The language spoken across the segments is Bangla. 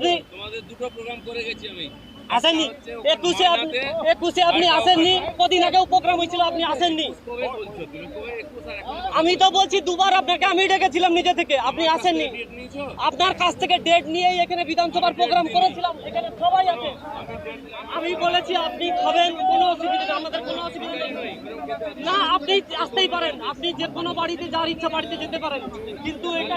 আপনি তোমাদের দুটো প্রোগ্রাম করে গেছি আমি। আসেননি। একুশে আপনি একুশে আপনি আসেননি। কদিন আগে প্রোগ্রাম হয়েছিল আপনি আসেননি। আমি তো বলছি দুবার আপনাকে আমি ডেকেছিলাম নিজে থেকে। আপনি আসেননি। আপনার কাছ থেকে ডেট নিয়েই এখানে বিধানসভার প্রোগ্রাম করেছিলাম। এখানে সবাই আছে। আমি বলেছি আপনি খাবেন কোনো অসুবিধা আমাদের কোনো অসুবিধা নেই। না আপনি আসতেই পারেন। আপনি যে কোনো বাড়িতে যার ইচ্ছা বাড়িতে যেতে পারেন। কিন্তু এটা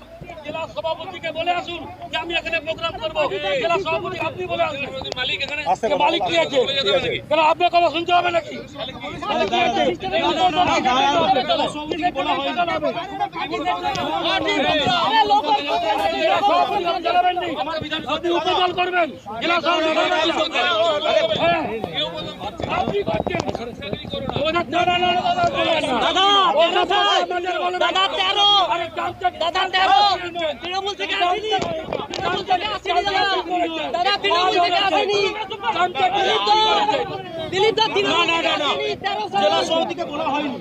সভাপতিকে বলে আসুন যে আমি এখানে প্রোগ্রাম করব জেলা সভাপতি আপনি বলে আসুন মালিক এখানে মালিক কি আছে কেন আপনার কথা শুনতে হবে নাকি। আপনি উপদল করবেন জেলা সভাপতি হ্যাঁ। দাদা তেরো দাদা তেরো তৃণমূল থেকে আসেনি? তৃণমূল থেকে আসেনি দাদা। দাদা তৃণমূল থেকে আসেনি। দিলীপ তো তৃণমূল থেকে আসেনি। তেরো জেলা সভাপতিকে বলা হয়নি।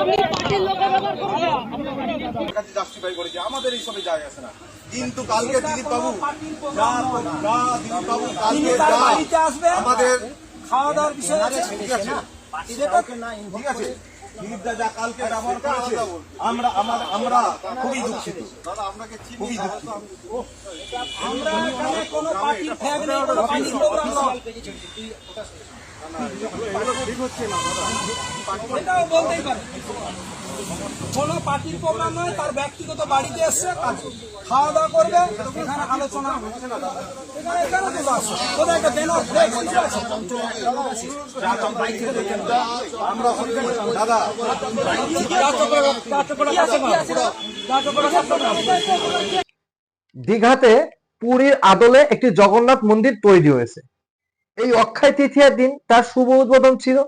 আপনি পার্টির লোকের ব্যাপার করবেন কাছে জাস্টিফাই করেছে আমাদের এই সবে যায় আসে না কিন্তু কালকে দিলীপ বাবু দিলীপ বাবু কালকে আমাদের খাওয়া দাওয়ার বিষয় আছে। ঠিক আছে। দিলীপ দা যা কালকে ব্যবহার করেছে আমরা আমার আমরা খুবই দুঃখিত। খুবই দুঃখিত। আমরা এখানে কোনো পার্টির ফ্যাগ নেই কোনো পার্টির প্রোগ্রাম নয়। এটাও বলতেই পারে। কোনো পার্টির প্রোগ্রাম নয় তার ব্যক্তিগত বাড়িতে এসছে খাওয়া দাওয়া করবে এখানে আলোচনা এখানে কোথায় একটা কিছু আছে আমরা দাদা দীঘাতে পুরীর আদলে একটি জগন্নাথ মন্দির তৈরি হয়েছে। এই অক্ষয় তৃতীয়ার দিন তার শুভ উদ্বোধন ছিল।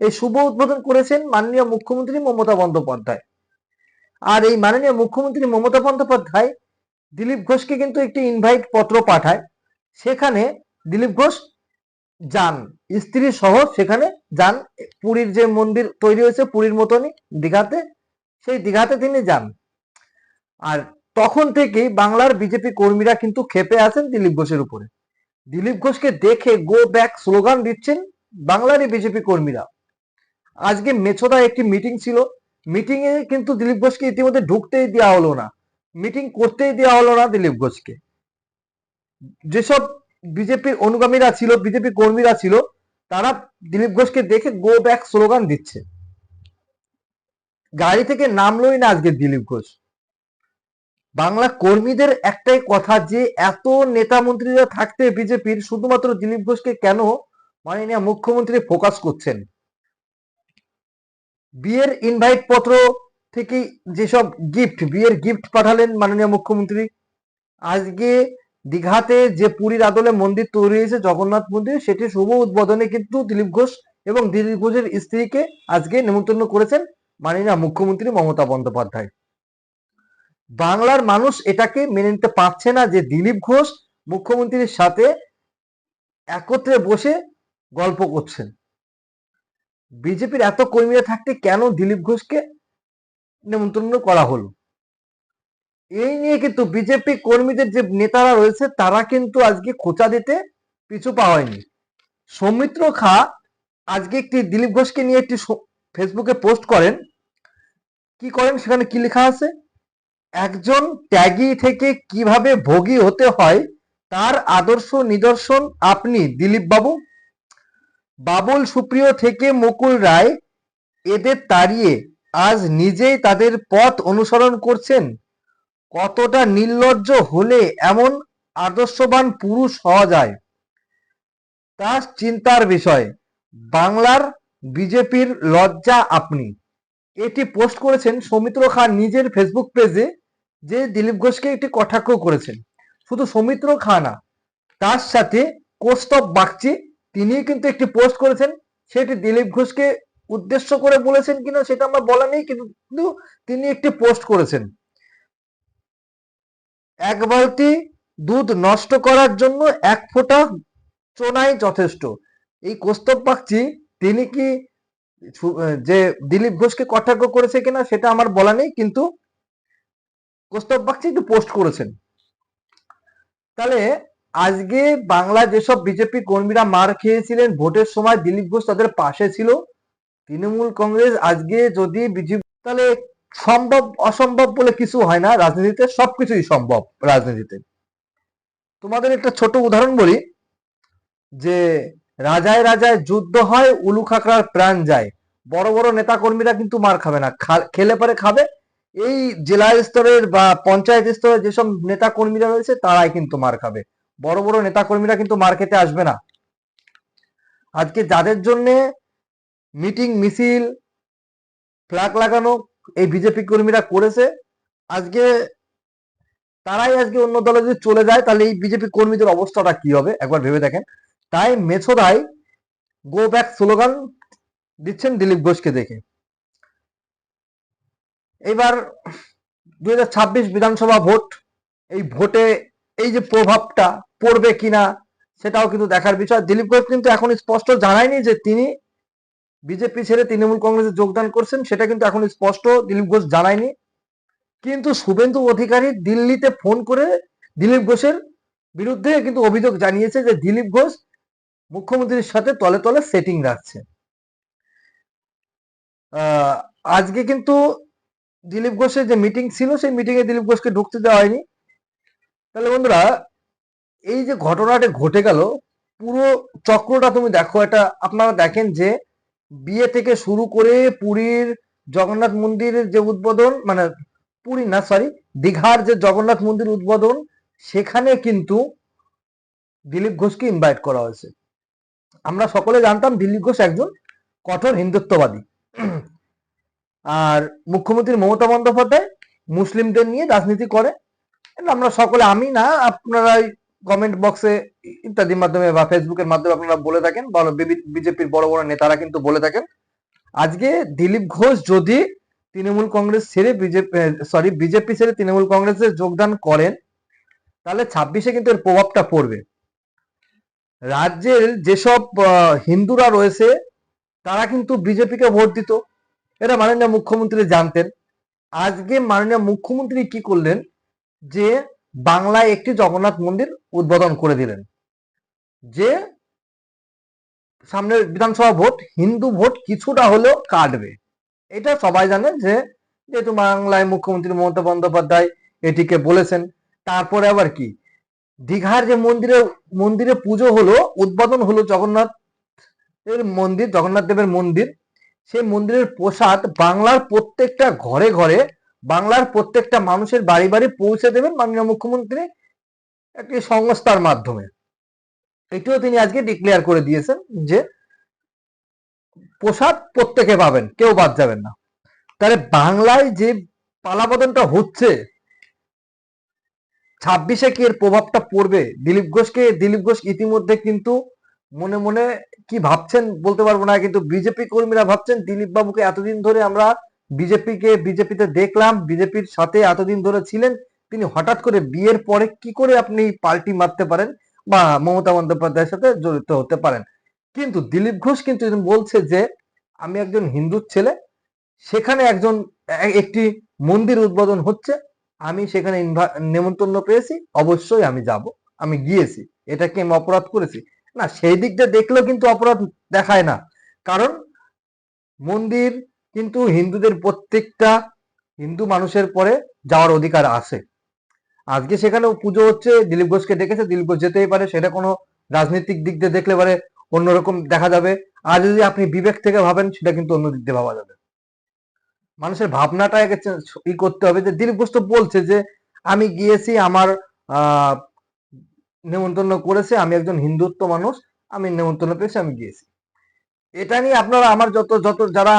এই শুভ উদ্বোধন করেছেন মাননীয় মুখ্যমন্ত্রী মমতা বন্দ্যোপাধ্যায়। আর এই মাননীয় মুখ্যমন্ত্রী মমতা বন্দ্যোপাধ্যায় দিলীপ ঘোষকে কিন্তু একটি ইনভাইট পত্র পাঠায়। সেখানে দিলীপ ঘোষ যান, স্ত্রী সহ সেখানে যান। পুরীর যে মন্দির তৈরি হয়েছে পুরীর মতনই দীঘাতে, সেই দীঘাতে তিনি যান। আর তখন থেকেই বাংলার বিজেপি কর্মীরা কিন্তু খেপে আছেন দিলীপ ঘোষের উপরে। দিলীপ ঘোষকে দেখে গো ব্যাক স্লোগান দিচ্ছেন বাংলারই বিজেপি কর্মীরা। আজকে মেছোদায় একটি মিটিং ছিল। মিটিং এ কিন্তু দিলীপ ঘোষকে ইতিমধ্যে ঢুকতেই দেওয়া হলো না। মিটিং করতেই দেওয়া হলো না দিলীপ ঘোষকে। যেসব বিজেপির অনুগামীরা ছিল, বিজেপি কর্মীরা ছিল, তারা দিলীপ ঘোষকে দেখে গো ব্যাক স্লোগান দিচ্ছে। গাড়ি থেকে নামলোই না আজকে দিলীপ ঘোষ। বাংলা কর্মীদের একটাই কথা যে, এত নেতা মন্ত্রীরা থাকতে বিজেপির শুধুমাত্র দিলীপ ঘোষকে কেন মাননীয় মুখ্যমন্ত্রী ফোকাস করছেন? বিয়ের ইনভাইট পত্র থেকে যেসব গিফট বিয়ের গিফট পাঠালেন মাননীয় মুখ্যমন্ত্রী, আজকে দীঘাতে যে পুরীর আদলে মন্দির তৈরি হয়েছে জগন্নাথ মন্দির সেটি শুভ উদ্বোধনে কিন্তু দিলীপ ঘোষ এবং দিলীপ ঘোষের স্ত্রীকে আজকে নেমন্তন্ন করেছেন মাননীয় মুখ্যমন্ত্রী মমতা বন্দ্যোপাধ্যায়। বাংলার মানুষ এটাকে মেনে নিতে পারছে না যে দিলীপ ঘোষ মুখ্যমন্ত্রীর সাথে একত্রে বসে গল্প করছেন। বিজেপির এত কর্মীরা থাকতে কেন দিলীপ ঘোষকে নেমন্তন্ন করা হলো? এই নিয়ে কিন্তু বিজেপি কর্মীদের যে নেতারা রয়েছে, তারা কিন্তু আজকে খোঁচা দিতে পিছু পাওয়ায়নি সৌমিত্র খা আজকে একটি দিলীপ ঘোষকে নিয়ে একটি ফেসবুকে পোস্ট করেন। কি করেন? সেখানে কি লেখা আছে? একজন ত্যাগী থেকে কীভাবে ভোগী হতে হয়, তার আদর্শ নিদর্শন আপনি দিলীপ বাবু বাবুল সুপ্রিয় থেকে মুকুল রায় এদের তাড়িয়ে আজ নিজেই তাদের পথ অনুসরণ করছেন। কতটা নির্লজ্জ হলে এমন আদর্শবান পুরুষ হওয়া যায়? তার চিন্তার বিষয়। বাংলার বিজেপির লজ্জা আপনি। এটি পোস্ট করেছেন সৌমিত্র খান নিজের ফেসবুক পেজে, যে দিলীপ ঘোষকে একটি কটাক্ষ করেছেন। শুধু সৌমিত্র খা না, তার সাথে কোস্তব বাগচি তিনি কিন্তু একটি পোস্ট করেছেন, সেটি দিলীপ ঘোষকে উদ্দেশ্য করে বলেছেন কিনা সেটা আমরা বলা নেই, কিন্তু তিনি একটি পোস্ট করেছেন। এক বালতি দুধ নষ্ট করার জন্য এক ফোঁটা চোনাই যথেষ্ট। এই কৌস্তব বাগচি তিনি কি যে দিলীপ ঘোষকে কটাক্ষ করেছে কিনা সেটা আমার বলা নেই, কিন্তু কৌস্তব বাগচি একটু পোস্ট করেছেন। তাহলে আজকে বাংলা যেসব বিজেপি কর্মীরা মার খেয়েছিলেন, ভোটের সময় দিলীপ ঘোষ তাদের পাশে ছিল। তৃণমূল কংগ্রেস আজকে যদি বিজেপি তাহলে সম্ভব, অসম্ভব বলে কিছু হয় না। রাজনীতিতে সবকিছুই সম্ভব রাজনীতিতে। তোমাদের একটা ছোট উদাহরণ বলি, যে রাজায় রাজায় যুদ্ধ হয়, উলু খাকড়ার প্রাণ যায়। বড় বড় নেতা কর্মীরা কিন্তু মার খাবে না খেলে পরে খাবে। এই জেলা স্তরের বা পঞ্চায়েত স্তরের যেসব নেতা কর্মীরা রয়েছে, তারাই কিন্তু মার খাবে। বড় বড় নেতা কর্মীরা কিন্তু মার্কেটে আসবে না। আজকে যাদের জন্য মিটিং, মিছিল, ফ্ল্যাগ লাগানো এই বিজেপি কর্মীরা করেছে, আজকে তারাই আজকে অন্য দলে যদি চলে যায়, তাহলে এই বিজেপি কর্মীদের অবস্থাটা কি হবে? একবার ভেবে দেখেন। তাই মেছোদাই গো ব্যাক স্লোগান দিচ্ছেন দিলীপ ঘোষকে দেখে। এবার দু হাজার ছাব্বিশ বিধানসভা ভোট, এই ভোটে এই যে প্রভাবটা পড়বে কিনা সেটাও কিন্তু দেখার বিষয়। দিলীপ ঘোষ কিন্তু এখন স্পষ্ট জানায়নি যে তিনি বিজেপি ছেড়ে তৃণমূল কংগ্রেসে যোগদান করছেন, সেটা কিন্তু এখন স্পষ্ট দিলীপ ঘোষ জানায়নি। কিন্তু শুভেন্দু অধিকারী দিল্লিতে ফোন করে দিলীপ ঘোষের বিরুদ্ধে কিন্তু অভিযোগ জানিয়েছে যে দিলীপ ঘোষ মুখ্যমন্ত্রীর সাথে তলে তলে সেটিং রাখছে। আজকে কিন্তু দিলীপ ঘোষের যে মিটিং ছিল, সেই মিটিং এ দিলীপ ঘোষকে ঢুকতে দেওয়া হয়নি। তাহলে বন্ধুরা, এই যে ঘটনাটা ঘটে গেল, পুরো চক্রটা তুমি দেখো, এটা আপনারা দেখেন যে বিয়ে থেকে শুরু করে পুরীর জগন্নাথ মন্দিরের যে উদ্বোধন মানে পুরী না সরি দীঘার যে জগন্নাথ মন্দির উদ্বোধন, সেখানে কিন্তু দিলীপ ঘোষকে ইনভাইট করা হয়েছে। আমরা সকলে জানতাম দিলীপ ঘোষ একজন কঠোর হিন্দুত্ববাদী। আর মুখ্যমন্ত্রী মমতা বন্দ্যোপাধ্যায় মুসলিমদের নিয়ে রাজনীতি করে আমরা সকলে আমি না আপনারা কমেন্ট বক্সে ইত্যাদির মাধ্যমে বা ফেসবুকের মাধ্যমে আপনারা বলে থাকেন বা বিজেপির বড় বড় নেতারা কিন্তু বলে থাকেন। আজকে দিলীপ ঘোষ যদি তৃণমূল কংগ্রেস ছেড়ে বিজেপি সরি বিজেপি ছেড়ে তৃণমূল কংগ্রেসে যোগদান করেন, তাহলে ছাব্বিশে কিন্তু এর প্রভাবটা পড়বে। রাজ্যের যেসব হিন্দুরা রয়েছে, তারা কিন্তু বিজেপিকে ভোট দিত। এটা মাননীয় মুখ্যমন্ত্রী জানতেন। আজকে মাননীয় মুখ্যমন্ত্রী কি করলেন? যে বাংলায় একটি জগন্নাথ মন্দির উদ্বোধন করে দিলেন। যে সামনের বিধানসভা ভোট, হিন্দু ভোট কিছুটা হলেও কাটবে। এটা সবাই জানে যে যেহেতু বাংলায় মুখ্যমন্ত্রী মমতা বন্দ্যোপাধ্যায় এটিকে বলেছেন, তারপরে আবার কি? দীঘার যে মন্দিরে মন্দিরে পুজো হলো, উদ্বোধন হলো জগন্নাথ মন্দির, জগন্নাথ দেবের মন্দির। সেই মন্দিরের প্রসাদ বাংলার প্রত্যেকটা ঘরে ঘরে বাংলার প্রত্যেকটা মানুষের বাড়ি বাড়ি পৌঁছে দেবেন মাননীয় মুখ্যমন্ত্রী একটি সংস্থার মাধ্যমে। এটিও তিনি আজকে ডিক্লেয়ার করে দিয়েছেন যে প্রসাদ প্রত্যেকে পাবেন, কেউ বাদ যাবেন না। তাহলে বাংলায় যে পালাবদনটা হচ্ছে, ছাব্বিশে কি এর প্রভাবটা পড়বে? দিলীপ ঘোষকে, দিলীপ ঘোষ ইতিমধ্যে কিন্তু মনে মনে কি ভাবছেন বলতে পারব না, কিন্তু বিজেপি কর্মীরা ভাবছেন দিলীপ বাবুকে এতদিন ধরে আমরা বিজেপিকে, বিজেপিতে দেখলাম, বিজেপির সাথে এতদিন ধরে ছিলেন, তিনি হঠাৎ করে বিয়ের পরে কি করে আপনি পাল্টি মারতে পারেন বা মমতা বন্দ্যোপাধ্যায়ের সাথে জড়িত হতে পারেন? কিন্তু দিলীপ ঘোষ কিন্তু বলছে যে, আমি একজন হিন্দু ছেলে, সেখানে একজন একটি মন্দির উদ্বোধন হচ্ছে, আমি সেখানে নেমন্তন্ন পেয়েছি, অবশ্যই আমি যাব, আমি গিয়েছি এটা কি আমি অপরাধ করেছি। না, সেই দিকটা দেখলেও কিন্তু অপরাধ দেখায় না। কারণ মন্দির কিন্তু হিন্দুদের প্রত্যেকটা হিন্দু মানুষের পরে যাওয়ার অধিকার আছে। আজকে সেখানে পুজো হচ্ছে, দিলীপ ঘোষকে ডেকেছে, দিলীপ ঘোষ যেতেই পারে, সেটা কোনো রাজনৈতিক দিক দিয়ে দেখলে পারে অন্যরকম দেখা যাবে। আর যদি আপনি বিবেক থেকে ভাবেন, সেটা কিন্তু অন্য দিক দিয়ে ভাবা যাবে। মানুষের ভাবনাটা ই করতে হবে যে, দিলীপ ঘোষ তো বলছে যে, আমি গিয়েছি, আমার নেমন্তন্ন করেছে, আমি একজন হিন্দুত্ব মানুষ, আমি নেমন্তন্ন পেয়েছি, আমি গিয়েছি। এটা নিয়ে আপনারা আমার যত যত যারা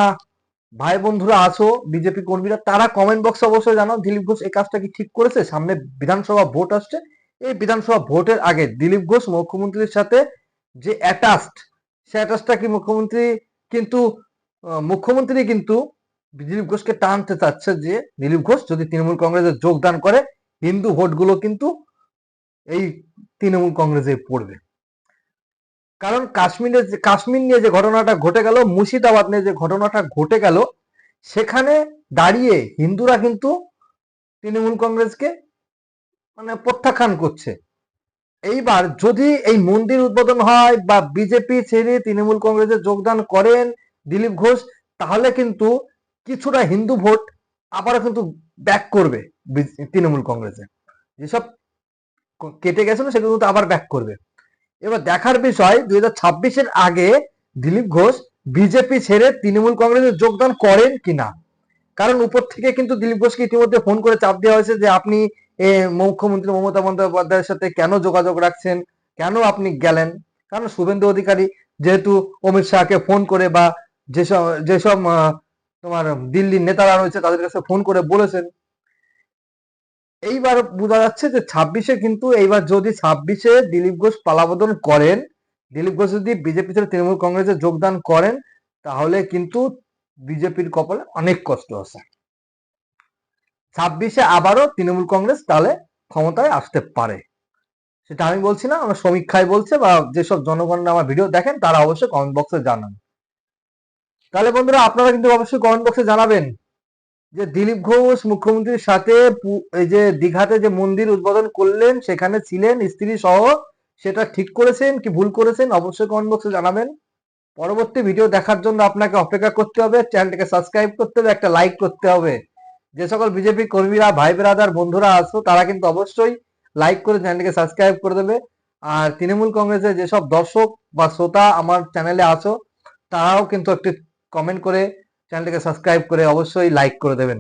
ভাই বন্ধুরা আছো বিজেপি কর্মীরা, তারা কমেন্ট বক্সে অবশ্যই জানাও, দিলীপ ঘোষ এই কাজটা কি ঠিক করেছে? সামনে বিধানসভা ভোট আসছে। এই বিধানসভা ভোটের আগে দিলীপ ঘোষ মুখ্যমন্ত্রীর সাথে যে অ্যাটাচড সে অ্যাটাচটা কি মুখ্যমন্ত্রী? কিন্তু মুখ্যমন্ত্রী কিন্তু দিলীপ ঘোষকে টানতে চাচ্ছে যে, দিলীপ ঘোষ যদি তৃণমূল কংগ্রেসে যোগদান করে, হিন্দু ভোটগুলো কিন্তু এই তৃণমূল কংগ্রেসে পড়বে। কারণ কাশ্মীরে কাশ্মীর নিয়ে যে ঘটনাটা ঘটে গেল, মুর্শিদাবাদ নিয়ে যে ঘটনাটা ঘটে গেল, সেখানে দাঁড়িয়ে হিন্দুরা কিন্তু তৃণমূল কংগ্রেসকে মানে প্রত্যাখ্যান করছে। এইবার যদি এই মন্দির উদ্বোধন হয় বা বিজেপি ছেড়ে তৃণমূল কংগ্রেসে যোগদান করেন দিলীপ ঘোষ, তাহলে কিন্তু কিছুটা হিন্দু ভোট আবারও কিন্তু ব্যাক করবে তৃণমূল কংগ্রেসে। যেসব কেটে গেছিল, সেগুলো কিন্তু আবার ব্যাক করবে। এবার দেখার বিষয়, দুই হাজার আগে দিলীপ ঘোষ বিজেপি ছেড়ে তৃণমূল কংগ্রেসে যোগদান করেন কিনা? কারণ উপর থেকে কিন্তু দিলীপ ঘোষকে ইতিমধ্যে ফোন করে চাপ দেওয়া হয়েছে যে আপনি মুখ্যমন্ত্রী মমতা বন্দ্যোপাধ্যায়ের সাথে কেন যোগাযোগ রাখছেন? কেন আপনি গেলেন? কারণ শুভেন্দু অধিকারী যেহেতু অমিত শাহকে ফোন করে বা যেসব যেসব তোমার দিল্লির নেতারা রয়েছে তাদের কাছে ফোন করে বলেছেন। এইবার বোঝা যাচ্ছে যে ছাব্বিশে কিন্তু এইবার যদি ছাব্বিশে দিলীপ ঘোষ পালাবদল করেন, দিলীপ ঘোষ যদি বিজেপি থেকে তৃণমূল কংগ্রেসে যোগদান করেন, তাহলে কিন্তু বিজেপির কপালে অনেক কষ্ট আছে। ছাব্বিশে আবারও তৃণমূল কংগ্রেস তাহলে ক্ষমতায় আসতে পারে। সেটা আমি বলছি না, আমার সমীক্ষায় বলছে বা যেসব জনগণরা আমার ভিডিও দেখেন, তারা অবশ্যই কমেন্ট বক্সে জানান। তাহলে বন্ধুরা, আপনারা কিন্তু অবশ্যই কমেন্ট বক্সে জানাবেন। যে দিলীপ ঘোষ মুখ্যমন্ত্রীর সাথে এই যে দীঘাতে যে মন্দির উদ্বোধন করলেন, সেখানে ছিলেন স্ত্রী সহ, সেটা ঠিক করেছেন কি ভুল করেছেন অবশ্যই কমেন্ট বক্সে জানাবেন। পরবর্তী ভিডিও দেখার জন্য আপনাকে অপেক্ষা করতে হবে চ্যানেলটিকে সাবস্ক্রাইব করতে হবে, একটা লাইক করতে হবে। যে সকল বিজেপি কর্মীরা, ভাই ব্রাদার বন্ধুরা আছো তারা কিন্তু অবশ্যই লাইক করে চ্যানেলটিকে সাবস্ক্রাইব করে দেবে। আর তৃণমূল কংগ্রেসের যেসব দর্শক বা শ্রোতা আমার চ্যানেলে আছো তারাও কিন্তু একটি কমেন্ট করে চ্যানেলটিকে সাবস্ক্রাইব করে অবশ্যই লাইক করে দেবেন।